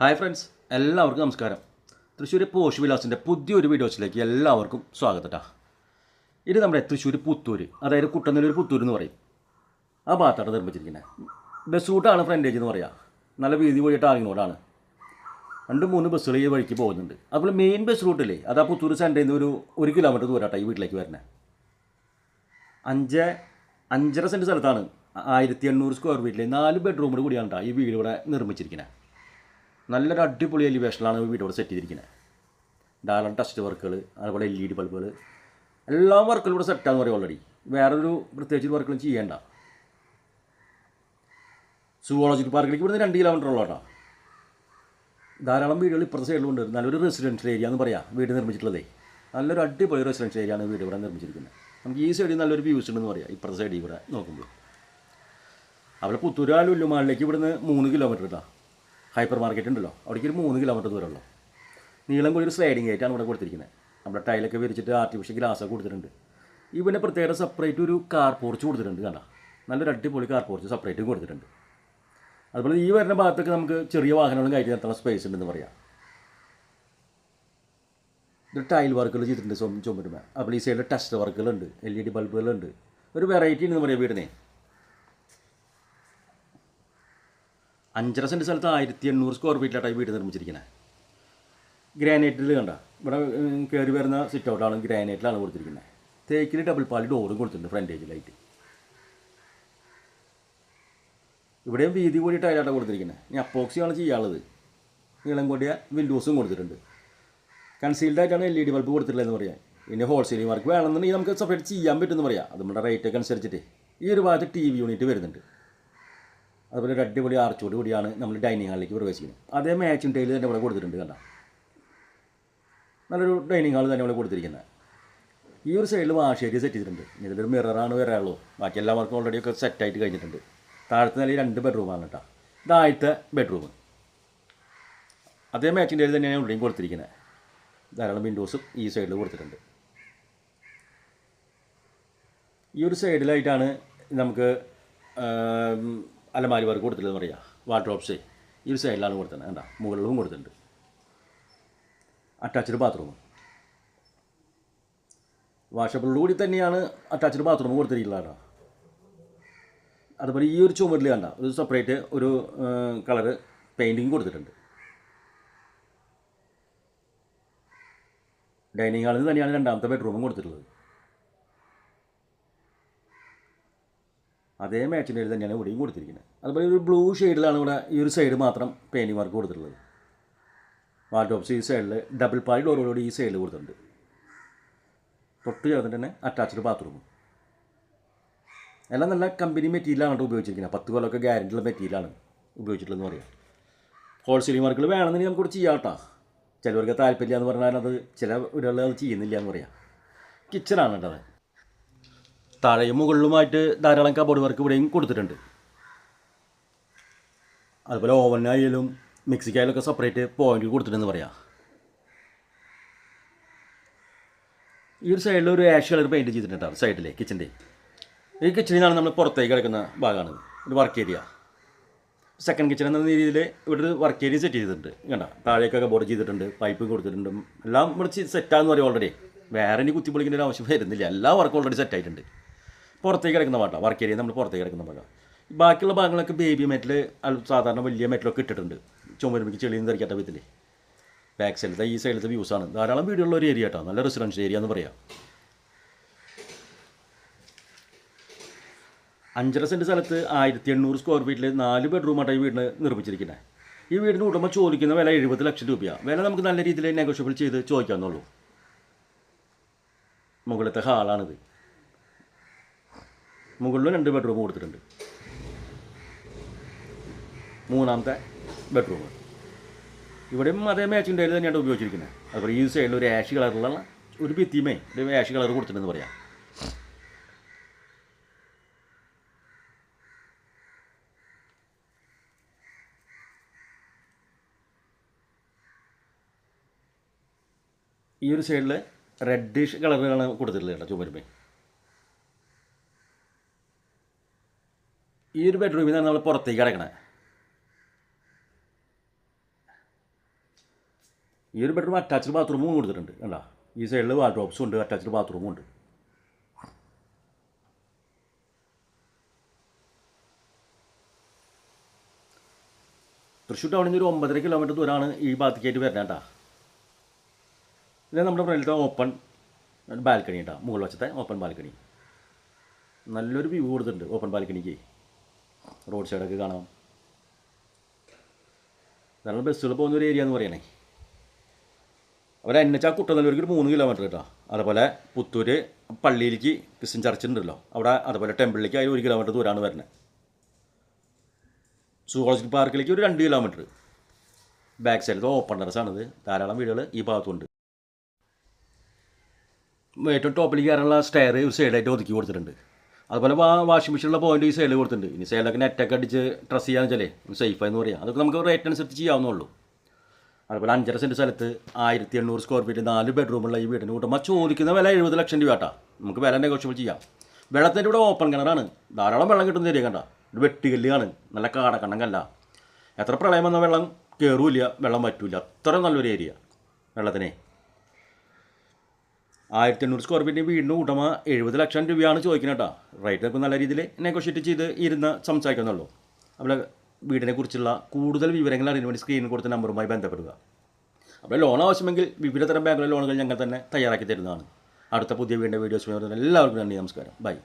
Hi friends എല്ലാവർക്കും നമസ്കാരം. Thrissur posh വിലാസിന്റെ പുതിയൊരു വീഡിയോസിലേക്ക് എല്ലാവർക്കും സ്വാഗതം ട്ടാ. ഇത് നമ്മുടെ തൃശ്ശൂർ പുത്തൂര് അതായത് കുട്ടനല്ലൂർ പുത്തൂർ എന്ന് പറയും. ആ ഭാഗത്താണ് നിർമ്മിച്ചിരിക്കുന്നത് ബസ് റൂട്ടാണ് ഫ്രണ്ടേജ് എന്ന് പറയുക നല്ല വീതി വഴി ടാറിങ് റോഡാണ് രണ്ട് മൂന്ന് ബസ്സുകൾ ഈ വഴിക്ക് പോകുന്നുണ്ട്. അതുപോലെ മെയിൻ ബസ് റൂട്ടില്ലേ അത് ആ പുത്തൂർ സെന്ററിൽ നിന്ന് ഒരു ഒരു കിലോമീറ്റർ ദൂരാട്ടാ ഈ വീട്ടിലേക്ക് വരുന്നത് അഞ്ച് അഞ്ചര സെന്റ് സ്ഥലത്താണ് ആയിരത്തി എണ്ണൂറ് സ്ക്വയർ ഫീറ്റിൽ നാല് ബെഡ്റൂമോട് കൂടിയാണ് ഈ വീട് ഇവിടെ നിർമ്മിച്ചിരിക്കുന്നത് നല്ലൊരു അടിപൊളി എലിവേഷനിലാണ് വീട് ഇവിടെ സെറ്റ് ചെയ്തിരിക്കുന്നത്. ധാരാളം ടസ്റ്റ് വർക്കുകൾ അതുപോലെ എൽ ഇ ഡി ബൾബുകൾ എല്ലാ വർക്കുകളും ഇവിടെ സെറ്റാന്ന് പറയും ഓൾറെഡി വേറൊരു പ്രത്യേകിച്ച് വർക്കുകളും ചെയ്യേണ്ട. സുവോളജിക്കൽ പാർക്കിലേക്ക് ഇവിടുന്ന് രണ്ട് കിലോമീറ്റർ ഉള്ളതാ ധാരാളം വീടുകൾ ഇപ്പുറത്തെ സൈഡിലുണ്ട് നല്ലൊരു റെസിഡൻഷ്യൽ ഏരിയ എന്ന് പറയാം വീട് നിർമ്മിച്ചിട്ടുള്ളതേ. നല്ലൊരു അടിപൊളി റെസിഡൻഷ്യൽ ഏരിയ ആണ് വീട് ഇവിടെ നിർമ്മിച്ചിരിക്കുന്നത്. നമുക്ക് ഈ സൈഡിൽ നല്ലൊരു വ്യൂസ് ഉണ്ടെന്ന് പറയാം ഇപ്പുറത്തെ സൈഡിൽ ഇവിടെ നോക്കുമ്പോൾ. അവിടെ പുത്തൂരാലുല്ലുമാളിലേക്ക് ഇവിടുന്ന് മൂന്ന് കിലോമീറ്റർ ഇട്ടാ ഹൈപ്പർ മാർക്കറ്റ് ഉണ്ടല്ലോ. അവിടേക്ക് ഒരു മൂന്ന് കിലോമീറ്റർ ദൂരമുള്ളൂ. നീളം കൂടി ഒരു സ്ലൈഡിംഗ് ആയിട്ടാണ് ഇവിടെ കൊടുത്തിരിക്കുന്നത്. നമ്മുടെ ടൈലൊക്കെ വിരിച്ചിട്ട് ആർട്ടിഫിഷ്യൽ ഗ്ലാസ്സൊക്കെ കൊടുത്തിട്ടുണ്ട്. ഇവിടെ പ്രത്യേക സെപ്പറേറ്റ് ഒരു കാർ പോർച്ച് കൊടുത്തിട്ടുണ്ട് കണ്ട. നല്ലൊരു അടിപൊളി കാർ പോർച്ച് സെപ്പറേറ്റും കൊടുത്തിട്ടുണ്ട്. അതുപോലെ ഈ വരുന്ന ഭാഗത്തൊക്കെ നമുക്ക് ചെറിയ വാഹനങ്ങളും കയറ്റി നിർത്തണ സ്പേസ് ഉണ്ടെന്ന് പറയാം. ഇത് ടൈൽ വർക്കുകൾ ചെയ്തിട്ടുണ്ട് ചുമ ചുമരുമ. അപ്പോൾ ഈ സൈഡിൽ ടെസ്റ്റ് വർക്കുകളുണ്ട് എൽ ഇ ഡി ബൾബുകളുണ്ട് ഒരു വെറൈറ്റി ഉണ്ടെന്ന് പറയാം വീടിനെ. അഞ്ചര സെന്റ് സ്ഥലത്ത് ആയിരത്തി എണ്ണൂറ് സ്ക്വയർ ഫീറ്റിലായിട്ടാണ് വീട് നിർമ്മിച്ചിരിക്കുന്നത് ഗ്രാനൈറ്റിൽ കണ്ട? ഇവിടെ കയറി വരുന്ന സിറ്റ് ഔട്ടാണ് ഗ്രാനൈറ്റിലാണ് കൊടുത്തിരിക്കുന്നത് തേക്കിൽ ഡബിൾ പാളി ഡോറും കൊടുത്തിട്ടുണ്ട് ഫ്രണ്ടേജിലായിട്ട് ഇവിടെയും വീതി കൂടി ടൈലായിട്ടാണ് കൊടുത്തിരിക്കുന്നത് ഇനി അപ്പോക്സിയാണ് ചെയ്യാനുള്ളത്. നീളം കൂടിയ വിൻഡോസും കൊടുത്തിട്ടുണ്ട്. കൺസീൽഡ് ആയിട്ടാണ് എൽ ഇ ഡി ബൾബ് കൊടുത്തിട്ടുള്ളതെന്ന് പറയാം. ഇനി ഹോൾസെയിലിംഗ് വർക്ക് വേണമെന്നുണ്ടെങ്കിൽ നമുക്ക് സെപ്പറേറ്റ് ചെയ്യാൻ പറ്റുമെന്ന് പറയാം. അത് നമ്മുടെ റേറ്റൊക്കെ അനുസരിച്ചിട്ട്. ഈ ഒരു ഭാഗത്ത് ടി വി യൂണിറ്റ് വരുന്നുണ്ട്. അതുപോലെ ഒരു അടിപൊളി ആർച്ചോട് കൂടിയാണ് നമ്മൾ ഡൈനിങ് ഹാളിലേക്ക് പ്രവേശിക്കുന്നത്. അതേ മാച്ചിങ് ടൈൽ തന്നെ ഇവിടെ കൊടുത്തിട്ടുണ്ട് കണ്ട? നല്ലൊരു ഡൈനിങ് ഹാൾ തന്നെ ഇവിടെ കൊടുത്തിരിക്കുന്നത്. ഈ ഒരു സൈഡിൽ വാഷ് ഏരിയ സെറ്റ് ചെയ്തിട്ടുണ്ട്. ഇതിലൊരു മിററാണ് വരാനുള്ളൂ. ബാക്കി എല്ലാവർക്കും ഓൾറെഡി ഒക്കെ സെറ്റായിട്ട് കഴിഞ്ഞിട്ടുണ്ട്. താഴത്തെ നിലയിൽ രണ്ട് ബെഡ്റൂമാണ് കേട്ടോ. ഇതാഴത്തെ ബെഡ്റൂം അതേ മാച്ചിങ് ടൈൽ തന്നെയാണ് ഇവിടെയും കൊടുത്തിരിക്കുന്നത്. ധാരാളം വിൻഡോസും ഈ സൈഡിൽ കൊടുത്തിട്ടുണ്ട്. ഈ ഒരു സൈഡിലായിട്ടാണ് നമുക്ക് അലമാരി വർക്ക് കൊടുത്തില്ലെന്ന് പറയാം. വാർഡ്രോബ്സേ ഈ സൈഡിലാണ് കൊടുത്തത് കണ്ട? മുകളിലും കൊടുത്തിട്ടുണ്ട്. അറ്റാച്ച്ഡ് ബാത്റൂം കൂടി തന്നെയാണ് അറ്റാച്ച്ഡ് ബാത്റൂം കൊടുത്തിരിക്കുന്നത് അതുപോലെ ഈ ഒരു ചുമരിൽ കണ്ട? ഒരു സെപ്പറേറ്റ് ഒരു കളറ് പെയിന്റിങ് കൊടുത്തിട്ടുണ്ട്. ഡൈനിങ് ഹാളിൽ തന്നെയാണ് രണ്ടാമത്തെ ബെഡ്റൂമും കൊടുത്തിട്ടുള്ളത്. അതേ മാച്ചിന്റെ തന്നെയാണ് ഇവിടെയും കൊടുത്തിരിക്കുന്നത്. അതുപോലെ ഒരു ബ്ലൂ ഷെയ്ഡിലാണ് ഇവിടെ ഈ ഒരു സൈഡ് മാത്രം പെയിന്റിങ് വർക്ക് കൊടുത്തിട്ടുള്ളത്. വാർഡ്രോബ്സ് ഈ സൈഡിൽ ഡബിൾ പാളി ഡോറോട് ഈ സൈഡിൽ കൊടുത്തിട്ടുണ്ട്. തൊട്ട് ചേർന്നിട്ട് തന്നെ അറ്റാച്ച്ഡ് ബാത്റൂം എല്ലാം നല്ല കമ്പനി മെറ്റീരിയലാണ് ഉപയോഗിച്ചിരിക്കുന്നത്. പത്ത് കൊല്ലമൊക്കെ ഗ്യാരണ്ടിയുള്ള മെറ്റീരിയലാണ് ഉപയോഗിച്ചിട്ടുള്ളതെന്ന് പറയാം. ഹോൾസെയിലിംഗ് വർക്കുകൾ വേണമെന്നുണ്ടെങ്കിൽ കുറച്ച് ചെയ്യാം കേട്ടോ. ചിലവർക്ക് താല്പര്യമില്ല എന്ന് പറഞ്ഞാൽ അത് ചില വീടുകളിൽ അത് ചെയ്യുന്നില്ല എന്ന് പറയാം. കിച്ചണാണ് കേട്ടോ താഴെയും മുകളിലുമായിട്ട് ധാരാളം കബോർഡ് വർക്ക് ഇവിടെയും കൊടുത്തിട്ടുണ്ട്. അതുപോലെ ഓവനായാലും മിക്സിക്കായാലൊക്കെ സെപ്പറേറ്റ് പോയിന്റ് കൊടുത്തിട്ടെന്ന് പറയാം. ഈ ഒരു സൈഡിൽ ഒരു ആഷ് കളർ പെയിന്റ് ചെയ്തിട്ടുണ്ടാവും സൈഡിലെ കിച്ചന്റെ ഈ കിച്ചണിൽ നിന്നാണ് നമ്മൾ പുറത്തേക്ക് കിടക്കുന്ന ഭാഗമാണ് ഒരു വർക്ക് ഏരിയ സെക്കൻഡ് കിച്ചൺ എന്ന രീതിയിൽ ഇവിടെ ഒരു വർക്ക് ഏരിയ സെറ്റ് ചെയ്തിട്ടുണ്ട് കണ്ട? താഴേക്കൊക്കെ ബോർഡ് ചെയ്തിട്ടുണ്ട് പൈപ്പ് കൊടുത്തിട്ടുണ്ട് എല്ലാം ഇവിടെ സെറ്റാന്ന് പറയും ഓൾറെഡി വേറെ ഇനി കുത്തിപ്പൊളിക്കേണ്ട ഒരു ആവശ്യം വരുന്നില്ല എല്ലാ വർക്കും ഓൾറെഡി സെറ്റായിട്ടുണ്ട് പുറത്തേക്ക് കിടക്കുന്ന പാട്ടാണ് വർക്ക് ഏരിയ നമ്മൾ പുറത്തേക്ക് കിടക്കുന്ന പാട്ടാണ് ബാക്കിയുള്ള ഭാഗങ്ങളൊക്കെ ബേബി മെറ്റൽ സാധാരണ വലിയ മെറ്റലൊക്കെ ഇട്ടിട്ടുണ്ട്. ചുമരുമിക്ക് ചെളിയും തെറിക്കാത്ത വിധത്തിൽ ബാക്ക് സൈഡിലത്തെ ഈ സൈഡിലത്തെ വ്യൂസാണ് ധാരാളം വീടുള്ള ഒരു ഏരിയ കേട്ടോ നല്ല റെസിഡൻഷ്യൽ ഏരിയ എന്ന് പറയാം. അഞ്ചര സെന്റ് സ്ഥലത്ത് ആയിരത്തി എണ്ണൂറ് സ്ക്വയർ ഫീറ്റിൽ നാല് ബെഡ്റൂമായിട്ടാണ് ഈ വീടിന് നിർമ്മിച്ചിരിക്കുന്നത് ഈ വീടിന് ഉടമ ചോദിക്കുന്ന വില എഴുപത് ലക്ഷം രൂപയാണ് വില നമുക്ക് നല്ല രീതിയിൽ നെഗോഷ്യബിൾ ചെയ്ത് ചോദിക്കാമെന്നുള്ളൂ മുകളിലത്തെ ഹാളാണിത്. മുകളിലും രണ്ട് ബെഡ്റൂം കൊടുത്തിട്ടുണ്ട്. മൂന്നാമത്തെ ബെഡ്റൂം ഇവിടെയും അതേ മാച്ചിങ് ടൈൽ തന്നെയാണ് ഉപയോഗിച്ചിരിക്കുന്നത്. അതുപോലെ ഈ സൈഡിൽ ഒരു ആഷ് കളറിലുള്ള ഒരു ഭിത്തിമേ ഒരു ആഷ് കളർ കൊടുത്തിട്ടുണ്ടെന്ന് പറയാം. ഈ ഒരു സൈഡിൽ റെഡിഷ് കളറുകളാണ് കൊടുത്തിട്ടുള്ളത് കേട്ടോ ചുമരുമേ ഈ ഒരു ബെഡ്റൂമിൽ നിന്നാണ് നമ്മൾ പുറത്തേക്ക് കിടക്കണേ. ഈ ഒരു ബെഡ്റൂം അറ്റാച്ച്ഡ് ബാത്റൂമും കൊടുത്തിട്ടുണ്ട് കണ്ടോ? ഈ സൈഡിൽ വാർഡ്രോബ്സും ഉണ്ട് അറ്റാച്ച്ഡ് ബാത്റൂമും ഉണ്ട്. തൃശ്ശൂർ ടൗണിൽ നിന്ന് ഒരു ഒമ്പതര കിലോമീറ്റർ ദൂരമാണ് ഈ ഭാഗത്തേക്കായിട്ട് വരുന്നത് കേട്ടോ ഇത് നമ്മുടെ ഫ്രണ്ടിലത്തെ ഓപ്പൺ ബാൽക്കണി കേട്ടോ മുകൾ വശത്തെ ഓപ്പൺ ബാൽക്കണി നല്ലൊരു വ്യൂ കൊടുത്തിട്ടുണ്ട് ഓപ്പൺ ബാൽക്കണിക്ക് റോഡ് സൈഡൊക്കെ കാണാം. നല്ല ബസ്സുകൾ പോകുന്ന ഒരു ഏരിയ എന്ന് പറയണേ. എച്ച് ആ കുട്ടനല്ലൂർക്ക് ഒരു മൂന്ന് കിലോമീറ്റർ കേട്ടോ അതുപോലെ പുത്തൂർ പള്ളിയിലേക്ക് ക്രിസ്ത്യൻ ചർച്ച് ഉണ്ടല്ലോ. അവിടെ അതുപോലെ ടെമ്പിളിലേക്ക് അതിൽ ഒരു കിലോമീറ്റർ ദൂരമാണ് വരുന്നത് സുവോളജി പാർക്കിലേക്ക് ഒരു രണ്ട് കിലോമീറ്റർ ബാക്ക് സൈഡിൽ ഓപ്പൺ ടെറസാണിത് ധാരാളം വീടുകൾ ഈ ഭാഗത്തുണ്ട്. ഏറ്റവും ടോപ്പിലേക്ക് കയറാനുള്ള സ്റ്റെയർ ഒരു സൈഡായിട്ട് ഒതുക്കി കൊടുത്തിട്ടുണ്ട്. അതുപോലെ വാഷിംഗ് മെഷീനുള്ള പോയിന്റ് ഈ സെയിൽ കൊടുത്തിട്ടുണ്ട്. ഇനി സെയിലൊക്കെ നെറ്റൊക്കെ അടിച്ച് ഡ്രസ്സ് ചെയ്യാന്ന് വെച്ചാലേ സേഫ് എന്ന് പറയാം. അതൊക്കെ നമുക്ക് റേറ്റ് അനുസരിച്ച് ചെയ്യാവുന്നുള്ളൂ അതുപോലെ അഞ്ചര സെന്റ് സ്ഥലത്ത് ആയിരത്തി എണ്ണൂറ് സ്ക്വയർ ഫീറ്റ് നാല് ബെഡ്റൂമുള്ള ഈ വീടിന് കൂട്ടുമ്പോൾ ചോദിക്കുന്ന വില എഴുപത് ലക്ഷം രൂപ കേട്ടാ. നമുക്ക് വില നെഗോഷ്യബിൾ ചെയ്യാം. വെള്ളത്തിന്റെ ഇവിടെ ഓപ്പൺ കിണറാണ് ധാരാളം വെള്ളം കിട്ടുന്ന ഏരിയ കണ്ട. ഒരു വെട്ടുകല്ലാണ് നല്ല കാടക്കണ്ണം കല്ല എത്ര പ്രളയം വന്ന വെള്ളം കയറൂല വെള്ളം പറ്റൂല അത്ര നല്ലൊരു ഏരിയ വെള്ളത്തിനെ. ആയിരത്തി എണ്ണൂറ് സ്ക്വയർ ഫീറ്റ് വീടിന് ഉടമ എഴുപത് ലക്ഷം രൂപയാണ് ചോദിക്കുന്നത് കേട്ടോ റേറ്റ് ഇപ്പോൾ നല്ല രീതിയിൽ നെഗോഷിയേറ്റ് ചെയ്ത് ഇരുന്ന് സംസാരിക്കുന്നുള്ളൂ അവിടെ വീടിനെ കുറിച്ചുള്ള കൂടുതൽ വിവരങ്ങൾ അറിയാൻ വേണ്ടി സ്ക്രീനിൽ കൊടുത്ത നമ്പറുമായി ബന്ധപ്പെടുക. അപ്പോൾ ലോൺ ആവശ്യമെങ്കിൽ വിവിധ തരം ബാങ്കുകളിലെ ലോണുകൾ ഞങ്ങൾ തന്നെ തയ്യാറാക്കി തരുന്നതാണ്. അടുത്ത പുതിയ വീടിന്റെ വീഡിയോസ് എല്ലാവർക്കും നന്ദി നമസ്കാരം. ബൈ